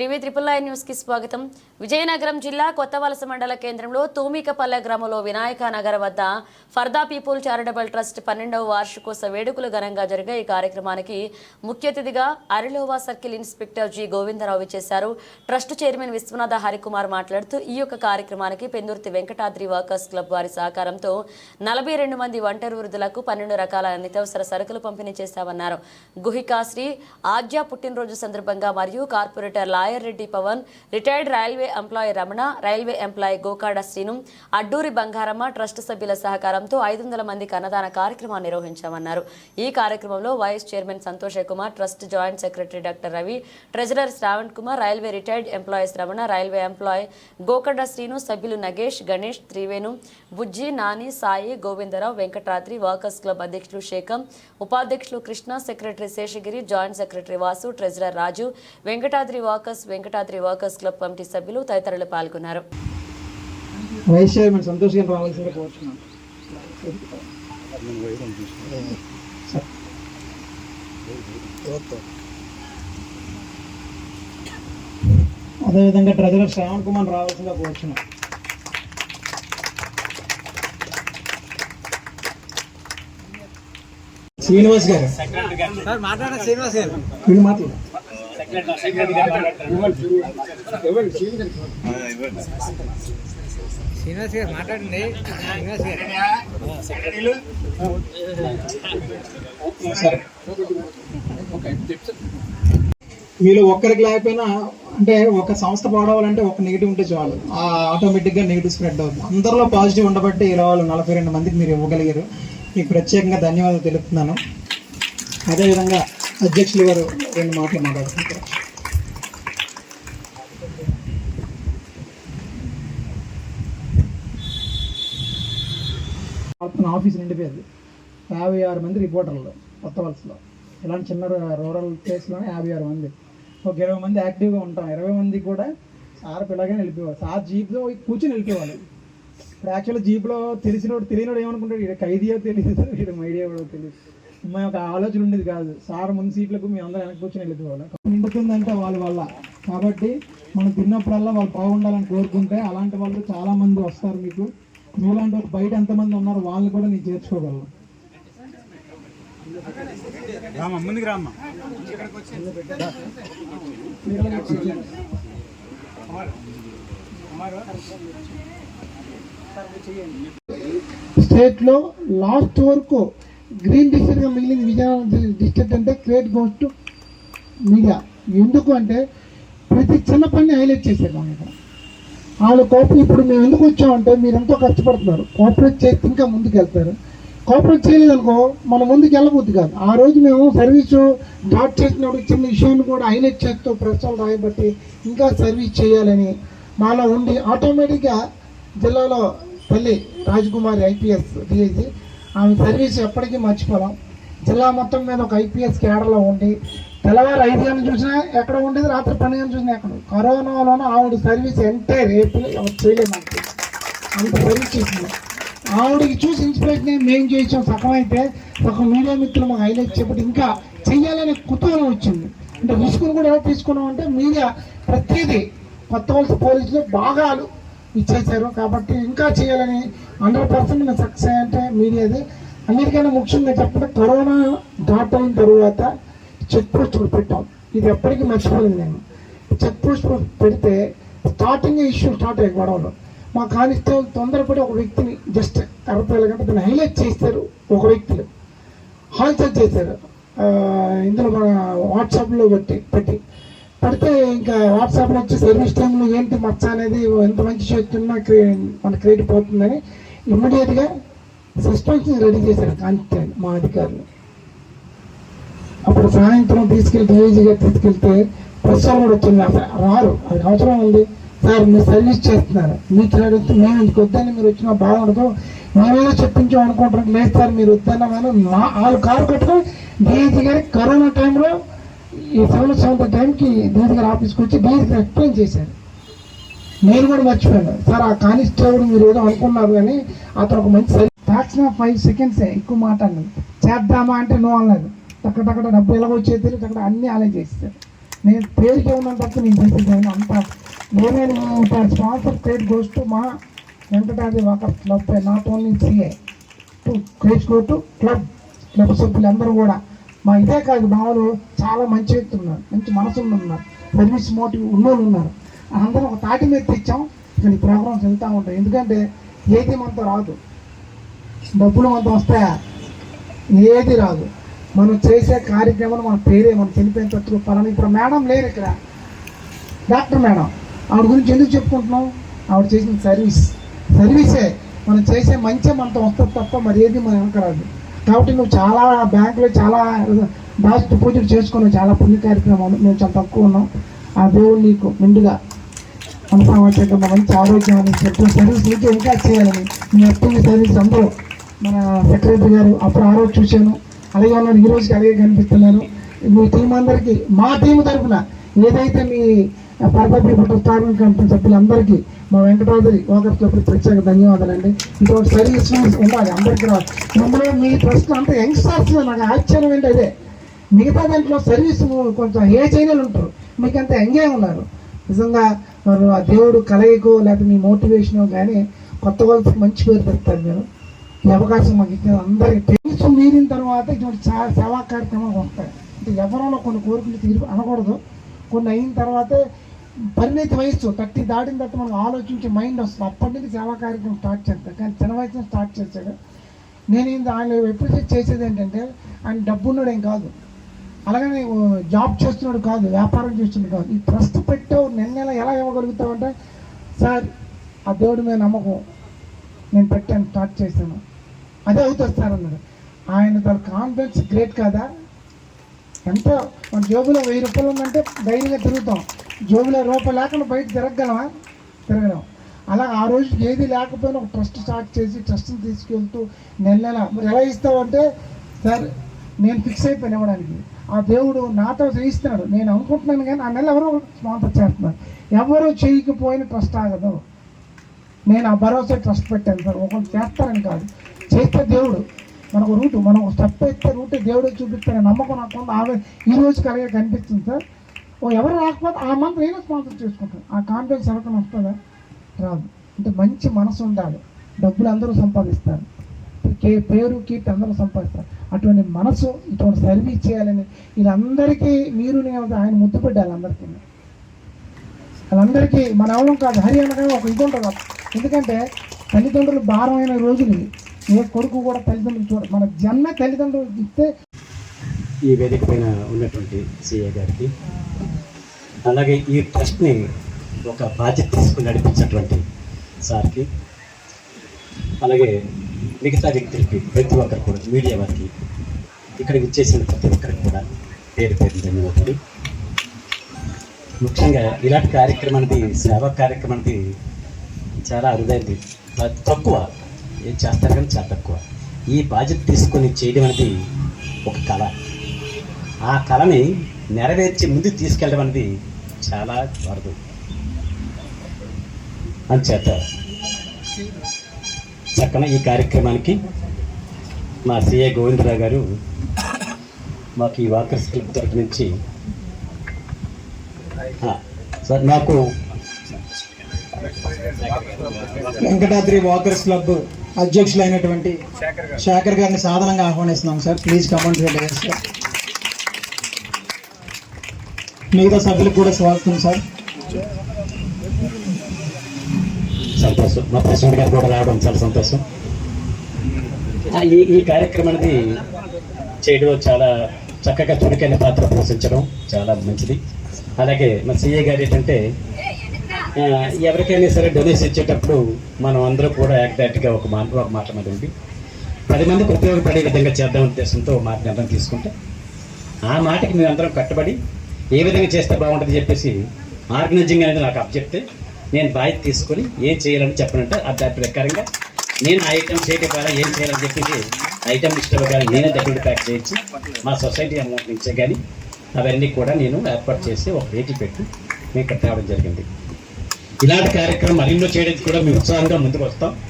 త్రివే triple I న్యూస్కి స్వాగతం. విజయనగరం జిల్లా కొత్తవలస మండల కేంద్రంలో తూమికపల్లె గ్రామంలో వినాయక నగర్ వద్ద ఫర్దా పీపుల్ చారిటబుల్ ట్రస్ట్ పన్నెండవ వార్షికోత్సవ వేడుకలు ఘనంగా జరిగే ఈ కార్యక్రమానికి ముఖ్య అతిథిగా Arilova circle inspector G Govindarao ఇచ్చేశారు ట్రస్ట్ చైర్మన్ విశ్వనాథ హరికుమార్ మాట్లాడుతూ ఈ యొక్క కార్యక్రమానికి పెందుర్తి వెంకటాద్రి వర్కర్స్ క్లబ్ వారి సహకారంతో నలభై రెండు మంది ఒంటరి వృద్ధులకు పన్నెండు రకాల నిత్యవసర సరుకులు పంపిణీ చేశామన్నారు. గుహికాశ్రీ ఆద్య పుట్టినరోజు సందర్భంగా మరియు corporator lawyer Reddy Pavan retired railway employee Ramana railway employee Gokada Srinu Adduri Bangaramma trust సభ్యుల సహకారంతో ఐదు వందల మందికి అన్నదాన కార్యక్రమాన్ని నిర్వహించామన్నారు. ఈ కార్యక్రమంలో vice chairman Santosh Kumar trust joint secretary doctor Ravi treasurer Shravan Kumar railway retired employees Ramana railway employee Gokarna Srinu సభ్యులు నగేష్ గణేష్ త్రివేణు బుజ్జి నాని సాయి గోవిందరావు వెంకట్రాత్రి వర్కర్స్ క్లబ్ అధ్యక్షులు శేఖం ఉపాధ్యక్షులు Krishna secretary Seshagiri joint secretary Vasu treasurer Raju Venkatadri workers Venkatadri workers club committee సభ్యులు తదితరులు పాల్గొన్నారు. Vice chairman Santosh గారు రావాల్సిందిగా కోరుతున్నాను అదేవిధంగా ట్రెజరర్ శ్రావణ్ కుమార్ రావాల్సిందిగా కోరుచున్నాం శ్రీనివాస్ గారు. సార్ మాట్లాడ శ్రీనివాస్ గారు. వీళ్ళు మాట్లాడు శ్రీనివాస్ గారు మాట్లాడండి. శ్రీనివాస్ గారు. మీలో ఒక్కరికి లేకపోయినా అంటే ఒక సంస్థ పాడవాలంటే ఒక నెగిటివ్ ఉంటే చాలు. ఆ ఆటోమేటిక్గా నెగిటివ్ స్ప్రెడ్ అవుతుంది. అందరిలో పాజిటివ్ ఉండబట్టి ఇలా వాళ్ళు నలభై రెండు మందికి మీరు ఇవ్వగలిగారు. మీకు ప్రత్యేకంగా ధన్యవాదాలు తెలుపుతున్నాను. అదేవిధంగా అధ్యక్షులు గారు రెండు మాటలు మాట్లాడుతుంటారు మొత్తం ఆఫీస్ నిండిపోయింది యాభై ఆరు మంది రిపోర్టర్లు కొత్త వలసలో. ఇలాంటి చిన్న రూరల్ ప్లేస్లోనే యాభై ఆరు మంది. ఒక ఇరవై మంది యాక్టివ్గా ఉంటాం. ఇరవై మంది కూడా సార్ పిల్లగానే వెళ్ళిపోవాలి సార్ జీప్లో కూర్చొని వెళ్ళిపోవాలి ఇప్పుడు యాక్చువల్గా జీప్లో తెలిసినోడు తెలియనోడు ఏమనుకుంటాడు? ఇక్కడ ఖైదీయో తెలియదు ఇక్కడ మైడియా కూడా తెలియదు. మా ఒక ఆలోచన ఉండేది కాదు. సార్ ముందు సీట్లకు మేము అందరం వెనక్కి కూర్చొని వెళ్ళిపోవాలి నిండుతుందంటే వాళ్ళ వల్ల. కాబట్టి మనం తిన్నప్పుడల్లా వాళ్ళు బాగుండాలని కోరుకుంటే అలాంటి వాళ్ళు చాలా మంది వస్తారు మీకు. మీలాంటి ఒక బయట ఎంతమంది ఉన్నారు వాళ్ళని కూడా నేను చేర్చుకోగలను. ముందుకు రామ్మ స్టేట్లో లాస్ట్ వరకు గ్రీన్ డిస్ట్రిక్ట్గా మిగిలింది విజయనగరం డిస్ట్రిక్ట్ అంటే క్రేట్ గోస్ టు మీడియా ఎందుకు అంటే ప్రతి చిన్న పని హైలైట్ చేశారు ఇక్కడ వాళ్ళు కోపం ఇప్పుడు మేము ఎందుకు వచ్చామంటే మీరు ఎంతో కష్టపడుతున్నారు. కోఆపరేట్ చేస్తే ఇంకా ముందుకు వెళ్తారు కోఆపరేట్ చేయలేదనుకో మన ముందుకు వెళ్ళబోద్ది కాదు. ఆ రోజు మేము సర్వీసు డాట్ చేసినప్పుడు చిన్న విషయాన్ని కూడా హైలైట్ చేస్తూ ప్రశ్నలు రాయబట్టి ఇంకా సర్వీస్ చేయాలని మాలో ఉండి ఆటోమేటిక్గా జిల్లాలో తల్లి రాజకుమారి ఐపీఎస్ డిఐజీ ఆమె సర్వీస్ ఎప్పటికీ మర్చిపోలేం. జిల్లా మొత్తం మీద ఒక ఐపీఎస్ క్యాడర్లో ఉండి తెల్లవారు ఐదు గంటలు చూసినా ఎక్కడ ఉండేది రాత్రి పన్నెండు గంటలు చూసినా ఎక్కడ కరోనాలోనూ ఆవిడ సర్వీస్ ఎంటైర్ రేపు చేయలేదు నాకు అంత. సర్వీస్ చేసింది. ఆవిడకి చూసి ఇన్స్పిరేషన్ మేము చేయించాం సగం అయితే సగం మీడియా మిత్రులు మాకు హైలైట్ చెప్పి ఇంకా చెయ్యాలనే కుతూహలం వచ్చింది. అంటే రిస్కులు కూడా ఎలా తీసుకున్నాం అంటే మీడియా ప్రతిదీ కొత్త వలస పోలీసులు భాగాలు ఇచ్చేసారు కాబట్టి ఇంకా చేయాలని హండ్రెడ్ పర్సెంట్ మేము సక్సెస్ అంటే మీడియాది అన్నిటికన్నా ముఖ్యంగా చెప్పండి. కరోనా డాట్ అయిన తర్వాత చెక్ పోస్టులు పెట్టాం. ఇది ఎప్పటికీ మర్చిపోలేదు నేను. చెక్ పోస్ట్ పెడితే స్టార్టింగ్ ఇష్యూ స్టార్ట్ అయ్యాయి గొడవలు. మా కానిస్టేబుల్ తొందరపడి ఒక వ్యక్తిని జస్ట్ అరవై వేల గంట దాన్ని హైలైట్ చేస్తారు ఒక వ్యక్తులు హాల్చల్ చేశారు. ఇందులో మన వాట్సాప్లో పెట్టి పెట్టి. పడితే ఇంకా వాట్సాప్లో వచ్చి సర్వీస్ టైంలో ఏంటి మచ్చ అనేది ఎంత మంచి చేస్తున్నా క్రి- మన క్రియేట్ పోతుందని ఇమ్మీడియట్గా సస్పెన్షన్ రెడీ చేశారు కాంతి మా అధికారులు. అప్పుడు సాయంత్రం తీసుకెళ్తే ఈజీగా తీసుకెళ్తే ప్రశ్న కూడా వచ్చింది. అసలు రారు. అది అవసరం ఉంది. సార్ మీరు సర్వీస్ చేస్తున్నారు. మీకు అడిగితే మేము ఇంటికి వద్దని మీరు వచ్చినా బాగుండదు మేమేదో చెప్పించాం అనుకుంటున్నాం. లేదు సార్ మీరు వద్దన్నా కానీ మా వాళ్ళు కారు కట్టుకొని డీజీ గారి కరోనా టైంలో ఈ సెవెన్ సెవెంత్ టైంకి డిఐజీ ఆఫీస్కి వచ్చి డిఐజీ ఎక్స్ప్లెయిన్ చేశారు. నేను కూడా మర్చిపోయాను సార్ ఆ కానిస్టేబుల్ మీరు ఏదో అనుకున్నారు కానీ అతను ఒక మంచి ఫ్యాక్షన్ ఫైవ్ సెకండ్స్ ఎక్కువ మాట్లాడినాను చేద్దామా అంటే నో అనలేదు. టక్క టక్కడ డబ్బు ఎలా వచ్చేది అక్కడ అన్ని అలా చేస్తారు నేను పేరుకి ఉన్నాను తప్ప నేను చేసేదాన్ని అంత నేనే స్పాన్సర్ క్రెడిట్ గోస్ టు మా Venkatadri walker club not only CA to credit go to club club సభ్యులందరూ కూడా. మా ఇదే కాదు మామూలు చాలా మంచి వ్యక్తులు ఉన్నారు మంచి మనసులు ఉన్నారు సర్వీస్ మోటివ్ ఉన్నోళ్ళు ఉన్నారు. అందరం ఒక తాటి మీద తెచ్చాం ఇక్కడ ఈ ప్రోగ్రామ్స్ వెళ్తూ ఉంటాయి. ఎందుకంటే ఏది మనతో రాదు. డబ్బులు మనతో వస్తాయా? ఏది రాదు. మనం చేసే కార్యక్రమాలు మన పేరే మనం చనిపోయిన తట్టుకు పలానా. ఇప్పుడు మేడం లేరు ఇక్కడ. డాక్టర్ మేడం ఆవిడ గురించి ఎందుకు చెప్పుకుంటున్నాం? ఆవిడ చేసిన సర్వీస్ సర్వీసే మనం చేసే మంచి మనతో వస్తుంది తప్ప మరి ఏది మన వెనక రాదు. కాబట్టి నువ్వు చాలా బ్యాంకులో చాలా బ్యాచ్ డిపాజిట్ చేసుకున్నావు చాలా పుణ్య కార్యక్రమాలు మేము చాలా తక్కువ ఉన్నాం. ఆ దేవుడు నీకు నిండుగా మనసామర్థ్యంగా మంచి ఆరోగ్యాన్ని చెప్పిన సర్వీస్ నీకు ఇంకా చేయాలని మీ అప్పుడు సర్వీస్ అందరూ మన సెక్రటరీ గారు అప్పుడు ఆ రోజు చూశాను. అలాగే ఉన్నాను ఈ రోజుకి అలాగే కనిపిస్తున్నాను మీ టీం అందరికీ మా టీం తరఫున ఏదైతే మీ పరపతి స్థాపన కమిటీ సభ్యులందరికీ మా వెంకటాద్రి ఒకరికి ప్రత్యేక ధన్యవాదాలండి. ఇంకోటి సర్వీస్ ఉండాలి అందరికీ రావాలి మిమ్మల్ని మీ ట్రస్ట్ అంతా యంగ్స్టర్స్ నాకు ఆశ్చర్యం ఏంటి అదే? మిగతా దాంట్లో సర్వీస్ కొంచెం ఏ చైనలు ఉంటారు? మీకు అంత ఎంజాయ్ ఉన్నారు. నిజంగా మరి ఆ దేవుడు కలయికో లేకపోతే మీ మోటివేషన్ కానీ కొత్త వాళ్ళకి మంచి పేరు పెడతారు మీరు. ఈ అవకాశం మాకు ఇచ్చిన అందరికీ టెన్షన్ మీరిన తర్వాత ఇటువంటి చాలా సేవా కార్యక్రమాలు ఉంటాయి. అంటే ఎవరిలో కొన్ని కోరికలు తీరు అనకూడదు. కొన్ని అయిన తర్వాతే పరిణితి వయస్సు థర్టీ దాటిన తర్వాత మనం ఆలోచించే మైండ్ వస్తుంది. అప్పటి నుంచి సేవా కార్యక్రమం స్టార్ట్ చేస్తాను కానీ చిన్న వయసు స్టార్ట్ చేశాడు. నేను ఇంత ఆయన ఎప్పుడు చేసేది ఏంటంటే ఆయన డబ్బున్నాడు ఏం కాదు. అలాగని జాబ్ చేస్తున్నాడు కాదు వ్యాపారం చేస్తున్నాడు కాదు. ఈ ట్రస్ట్ పెట్టావు నెల నెల ఎలా ఇవ్వగలుగుతావు అంటే సార్ ఆ దేవుడి మీద నమ్మకం నేను పెట్టాను స్టార్ట్ చేశాను. అదే అవుతుంది సార్ అన్నాడు. ఆయన తన కాన్ఫిడెన్స్ గ్రేట్ కాదా? ఎంతో? మన జోబులో వెయ్యి రూపాయలు ఉందంటే ధైర్యంగా తిరుగుతాం. జోబులో రూపాయలు లేకుండా బయట తిరగగలమా? తిరగలేం. అలా ఆ రోజు ఏది లేకపోయినా ఒక ట్రస్ట్ స్టార్ట్ చేసి ట్రస్ట్ని తీసుకెళ్తూ నెల నెల మరి ఎలా ఇస్తావంటే సార్ నేను ఫిక్స్ అయిపోయాను ఇవ్వడానికి. ఆ దేవుడు నాతో చేయిస్తున్నాడు నేను అనుకుంటున్నాను కానీ ఆ నెల ఎవరో స్పాన్సర్ చేస్తున్నారు. ఎవరు చేయకపోయిన ట్రస్ట్ ఆగదు. నేను ఆ భరోసా ట్రస్ట్ పెట్టాను సార్. ఒకరు చేస్తారని కాదు. చేస్తే దేవుడు మనకు రూట్ మనం స్టెప్ ఎత్తే రూట్ దేవుడే చూపిస్తారని నమ్మకం నాకు ఆమె ఈ రోజు కలిగే కనిపిస్తుంది సార్. ఓ ఎవరు రాకపోతే ఆ మంత్ నేనే స్పాన్సర్ చేసుకుంటాను. ఆ కాన్ఫిడెన్స్ ఎవరికైనా వస్తుందా? రాదు. అంటే మంచి మనసు ఉండాలి. డబ్బులు అందరూ సంపాదిస్తారు. కే పేరు కీర్తి అందరూ సంపాదిస్తారు. అటువంటి మనసు ఇటువంటి సర్వీస్ చేయాలని వీళ్ళందరికీ మీరు నేను ఆయన ముద్దు పెట్టాలి అందరికీ. వాళ్ళందరికీ మన ఎవరం కాదు. హరి అనగా ఒక ఇది ఉంటుంది. ఎందుకంటే తల్లిదండ్రులు భారమైన రోజులు ఇవి. ఏ కొడుకు కూడా తల్లిదండ్రులు చూడ మన జన్మ తల్లిదండ్రులు ఇస్తే ఈ వేదిక పైన ఉన్నటువంటి సిఏ గారికి అలాగే ఈ ట్రస్ట్ని ఒక బాధ్యత తీసుకుని నడిపించినటువంటి సార్కి అలాగే మిగతా వ్యక్తులకి ప్రతి ఒక్కరు కూడా మీడియా వారికి ఇక్కడికి ఇచ్చేసిన ప్రతి ఒక్కరికి కూడా పేరు పేరు ధన్యవాదాలు. ముఖ్యంగా ఇలాంటి కార్యక్రమం అనేది సేవా కార్యక్రమానికి చాలా అరుదైంది. తక్కువ ఏం చేస్తారు కానీ చాలా తక్కువ. ఈ బాధ్యత తీసుకొని చేయడం అనేది ఒక కళ. ఆ కళని నెరవేర్చి ముందుకు తీసుకెళ్ళడం అనేది చాలా వరదు. అంచేత చక్కన ఈ కార్యక్రమానికి మా సిఏ గోవిందరావు గారు మాకు ఈ వాకర్స్ క్లబ్ తరఫు నుంచి సార్ నాకు వెంకటాద్రి వాకర్స్ క్లబ్ అధ్యక్షులైనటువంటి శేఖర్ గారిని సాధారణంగా ఆహ్వానిస్తున్నాం సార్. ప్లీజ్ కమెంట్ సార్ మిగతా సభ్యులకు కూడా స్వాగతం సార్. సంతోషం. మా ప్రెసిడెంట్ గారు కూడా రావడం చాలా సంతోషం. ఆ, ఈ ఈ కార్యక్రమం అనేది చేయడం చాలా చక్కగా చురుకైన పాత్ర పోషించడం చాలా మంచిది. అలాగే మా సిఏ గారు ఏంటంటే ఎవరికైనా సరే డొనేషన్ ఇచ్చేటప్పుడు మనం అందరూ కూడా యాక్టాక్ట్గా ఒక మాట ఒక మాట మీద ఉండి పది మందికి ఉపయోగపడే విధంగా చేద్దాం ఉద్దేశంతో మాట నిర్ణయం తీసుకుంటే ఆ మాటకి మేము అందరం కట్టుబడి ఏ విధంగా చేస్తే బాగుంటుంది చెప్పేసి ఆర్గనైజింగ్ అనేది నాకు అప్పచెప్తే నేను బాధ్యత తీసుకొని ఏం చేయాలని చెప్పనంటే ఆ దాని ప్రకారంగా నేను ఐటమ్ చేయటం ద్వారా ఏం చేయాలని చెప్పేసి ఐటమ్ లిస్ట్ కానీ నేనే దగ్గర ప్యాక్ చేయించి మా సొసైటీ అమౌంట్ నుంచే కానీ అవన్నీ కూడా నేను ఏర్పాటు చేసి ఒక వెహికల్ పెట్టి మేము ఇక్కడ తేవడం జరిగింది. ఇలాంటి కార్యక్రమం మరిన్నో చేయడానికి కూడా మేము ఉత్సాహంగా ముందుకు వస్తాం.